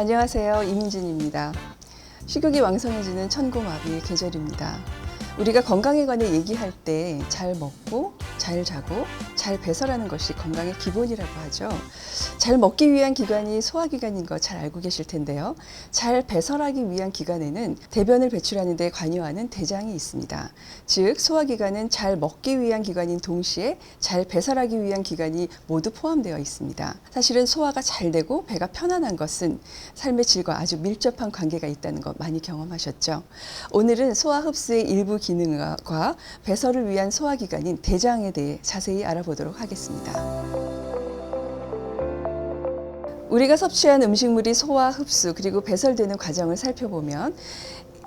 안녕하세요. 이민진입니다. 식욕이 왕성해지는 천고마비 계절입니다. 우리가 건강에 관해 얘기할 때 잘 먹고 잘 자고 잘 배설하는 것이 건강의 기본이라고 하죠. 잘 먹기 위한 기관이 소화기관인 거 잘 알고 계실 텐데요. 잘 배설하기 위한 기관에는 대변을 배출하는 데 관여하는 대장이 있습니다. 즉 소화기관은 잘 먹기 위한 기관인 동시에 잘 배설하기 위한 기관이 모두 포함되어 있습니다. 사실은 소화가 잘 되고 배가 편안한 것은 삶의 질과 아주 밀접한 관계가 있다는 것 많이 경험하셨죠. 오늘은 소화 흡수의 일부 기능과 배설을 위한 소화기관인 대장에 대해 자세히 알아보도록 하겠습니다. 우리가 섭취한 음식물이 소화, 흡수 그리고 배설되는 과정을 살펴보면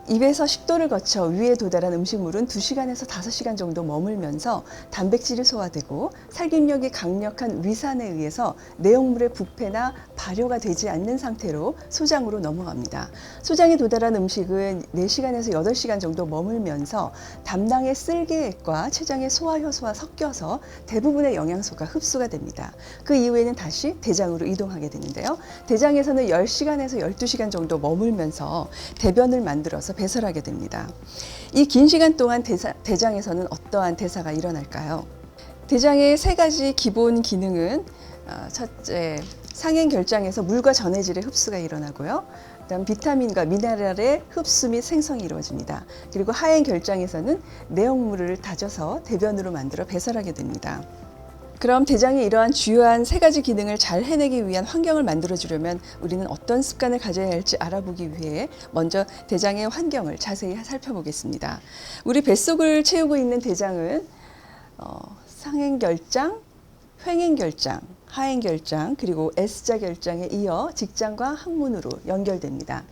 입에서 식도를 거쳐 위에 도달한 음식물은 2시간에서 5시간 정도 머물면서 단백질이 소화되고 살균력이 강력한 위산에 의해서 내용물의 부패나 발효가 되지 않는 상태로 소장으로 넘어갑니다. 소장에 도달한 음식은 4시간에서 8시간 정도 머물면서 담낭의 쓸개액과 췌장의 소화효소와 섞여서 대부분의 영양소가 흡수가 됩니다. 그 이후에는 다시 대장으로 이동하게 되는데요. 대장에서는 10시간에서 12시간 정도 머물면서 대변을 만들어서 배설하게 됩니다. 이 긴 시간 동안 대사, 대장에서는 어떠한 대사가 일어날까요? 대장의 세 가지 기본 기능은 어, 첫째 상행 결장에서 물과 전해질의 흡수가 일어나고요. 그다음 비타민과 미네랄의 흡수 및 생성이 이루어집니다. 그리고 하행 결장에서는 내용물을 다져서 대변으로 만들어 배설하게 됩니다. 그럼 대장이 이러한 주요한 세 가지 기능을 잘 해내기 위한 환경을 만들어주려면 우리는 어떤 습관을 가져야 할지 알아보기 위해 먼저 대장의 환경을 자세히 살펴보겠습니다. 우리 뱃속을 채우고 있는 대장은 어, 상행결장, 횡행결장, 하행결장, 그리고 S자 결장에 이어 직장과 항문으로 연결됩니다.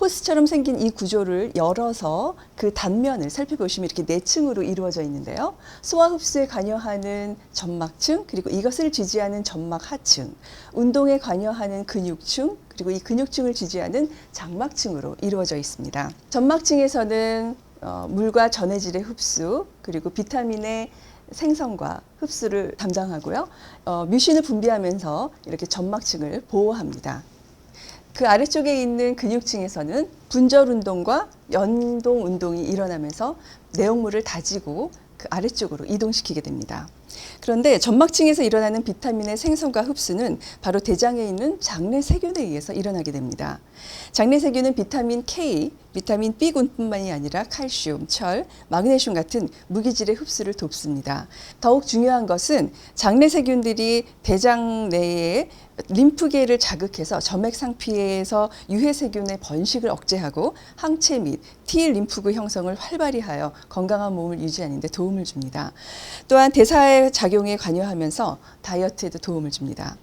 호스처럼 생긴 이 구조를 열어서 그 단면을 살펴보시면 이렇게 네 층으로 이루어져 있는데요. 소화 흡수에 관여하는 점막층, 그리고 이것을 지지하는 점막 하층, 운동에 관여하는 근육층, 그리고 이 근육층을 지지하는 장막층으로 이루어져 있습니다. 점막층에서는 어, 물과 전해질의 흡수, 그리고 비타민의 생성과 흡수를 담당하고요. 어, 뮤신을 분비하면서 이렇게 점막층을 보호합니다. 그 아래쪽에 있는 근육층에서는 분절 운동과 연동 운동이 일어나면서 내용물을 다지고 그 아래쪽으로 이동시키게 됩니다. 그런데 점막층에서 일어나는 비타민의 생성과 흡수는 바로 대장에 있는 장내 세균에 의해서 일어나게 됩니다. 장내 세균은 비타민 K, 비타민 B군뿐만이 아니라 칼슘, 철, 마그네슘 같은 무기질의 흡수를 돕습니다. 더욱 중요한 것은 장내 세균들이 대장 내에 림프계를 자극해서 점액 상 피에서 유해 세균의 번식을 억제하고 항체 및 T 림프구 형성을 활발히 하여 건강한 몸을 유지하는 데 도움을 줍니다. 또한 대사의 작용에 관여하면서 다이어트에도 도움을 줍니다.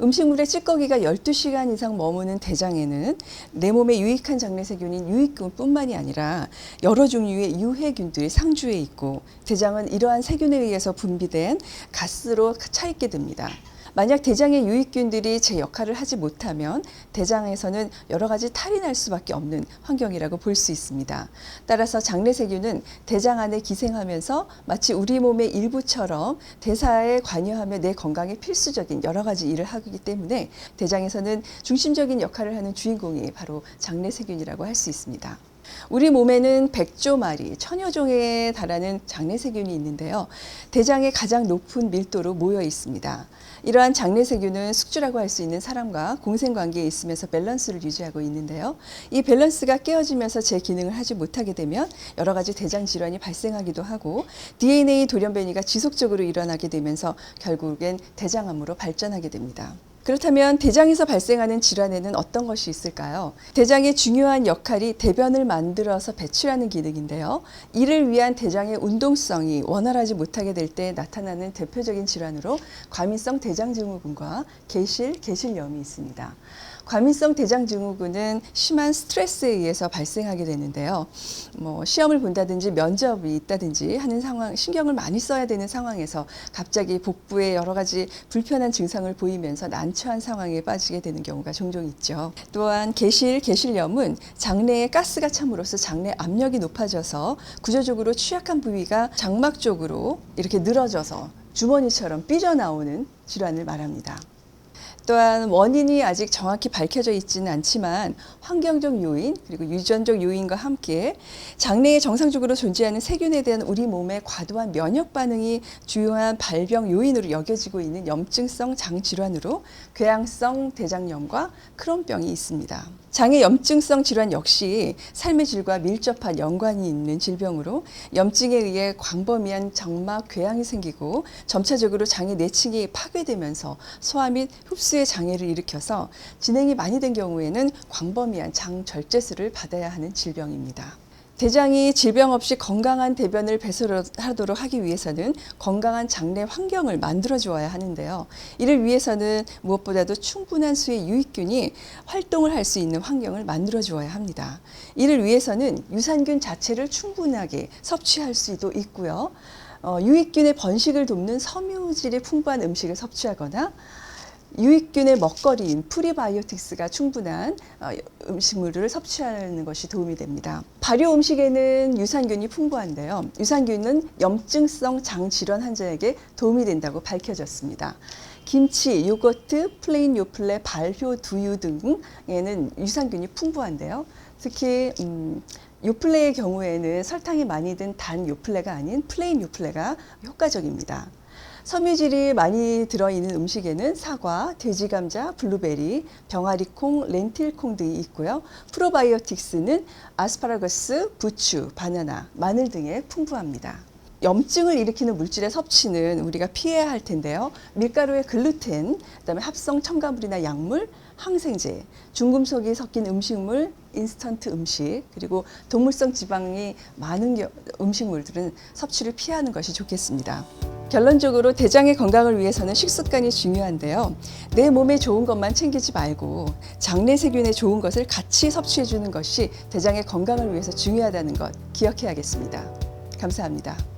음식물의 찌꺼기가 12시간 이상 머무는 대장에는 내 몸에 유익한 장내 세균인 유익균뿐만이 아니라 여러 종류의 유해균들이 상주해 있고 대장은 이러한 세균에 의해서 분비된 가스로 차 있게 됩니다. 만약 대장의 유익균들이 제 역할을 하지 못하면 대장에서는 여러 가지 탈이 날 수밖에 없는 환경이라고 볼 수 있습니다. 따라서 장내세균은 대장 안에 기생하면서 마치 우리 몸의 일부처럼 대사에 관여하며 내 건강에 필수적인 여러 가지 일을 하기 때문에 대장에서는 중심적인 역할을 하는 주인공이 바로 장내세균이라고 할 수 있습니다. 우리 몸에는 100조 마리, 천여 종에 달하는 장내세균이 있는데요. 대장의 가장 높은 밀도로 모여 있습니다. 이러한 장내세균은 숙주라고 할 수 있는 사람과 공생관계에 있으면서 밸런스를 유지하고 있는데요. 이 밸런스가 깨어지면서 제 기능을 하지 못하게 되면 여러 가지 대장 질환이 발생하기도 하고 DNA 돌연변이가 지속적으로 일어나게 되면서 결국엔 대장암으로 발전하게 됩니다. 그렇다면 대장에서 발생하는 질환에는 어떤 것이 있을까요? 대장의 중요한 역할이 대변을 만들어서 배출하는 기능인데요. 이를 위한 대장의 운동성이 원활하지 못하게 될 때 나타나는 대표적인 질환으로 과민성 대장증후군과 계실, 계실염이 있습니다. 과민성 대장증후군은 심한 스트레스에 의해서 발생하게 되는데요. 뭐 시험을 본다든지 면접이 있다든지 하는 상황, 신경을 많이 써야 되는 상황에서 갑자기 복부에 여러 가지 불편한 증상을 보이면서 난처한 상황에 빠지게 되는 경우가 종종 있죠. 또한 계실, 계실염은 장내에 가스가 참으로써 장내 압력이 높아져서 구조적으로 취약한 부위가 장막 쪽으로 이렇게 늘어져서 주머니처럼 삐져나오는 질환을 말합니다. 또한 원인이 아직 정확히 밝혀져 있지는 않지만 환경적 요인 그리고 유전적 요인과 함께 장내에 정상적으로 존재하는 세균에 대한 우리 몸의 과도한 면역 반응이 주요한 발병 요인으로 여겨지고 있는 염증성 장 질환으로 궤양성 대장염과 크론병이 있습니다. 장의 염증성 질환 역시 삶의 질과 밀접한 연관이 있는 질병으로 염증에 의해 광범위한 점막 궤양이 생기고 점차적으로 장의 내층이 파괴되면서 소화 및 흡수 의 장애를 일으켜서 진행이 많이 된 경우에는 광범위한 장 절제술을 받아야 하는 질병입니다. 대장이 질병 없이 건강한 대변을 배설하도록 하기 위해서는 건강한 장내 환경을 만들어 주어야 하는데요. 이를 위해서는 무엇보다도 충분한 수의 유익균이 활동을 할 수 있는 환경을 만들어 주어야 합니다. 이를 위해서는 유산균 자체를 충분하게 섭취할 수도 있고요. 어, 유익균의 번식을 돕는 섬유질이 풍부한 음식을 섭취하거나 유익균의 먹거리인 프리바이오틱스가 충분한 어, 음식물을 섭취하는 것이 도움이 됩니다. 발효 음식에는 유산균이 풍부한데요. 유산균은 염증성 장 질환 환자에게 도움이 된다고 밝혀졌습니다. 김치, 요거트, 플레인 요플레, 발효 두유 등에는 유산균이 풍부한데요. 특히 음, 요플레의 경우에는 설탕이 많이 든 단 요플레가 아닌 플레인 요플레가 효과적입니다. 섬유질이 많이 들어있는 음식에는 사과, 돼지 감자, 블루베리, 병아리콩, 렌틸콩 등이 있고요. 프로바이오틱스는 아스파라거스, 부추, 바나나, 마늘 등에 풍부합니다. 염증을 일으키는 물질의 섭취는 우리가 피해야 할 텐데요. 밀가루의 글루텐, 그다음에 합성 첨가물이나 약물, 항생제, 중금속이 섞인 음식물, 인스턴트 음식, 그리고 동물성 지방이 많은 겨- 음식물들은 섭취를 피하는 것이 좋겠습니다. 결론적으로 대장의 건강을 위해서는 식습관이 중요한데요. 내 몸에 좋은 것만 챙기지 말고 장내 세균에 좋은 것을 같이 섭취해 주는 것이 대장의 건강을 위해서 중요하다는 것 기억해야겠습니다. 감사합니다.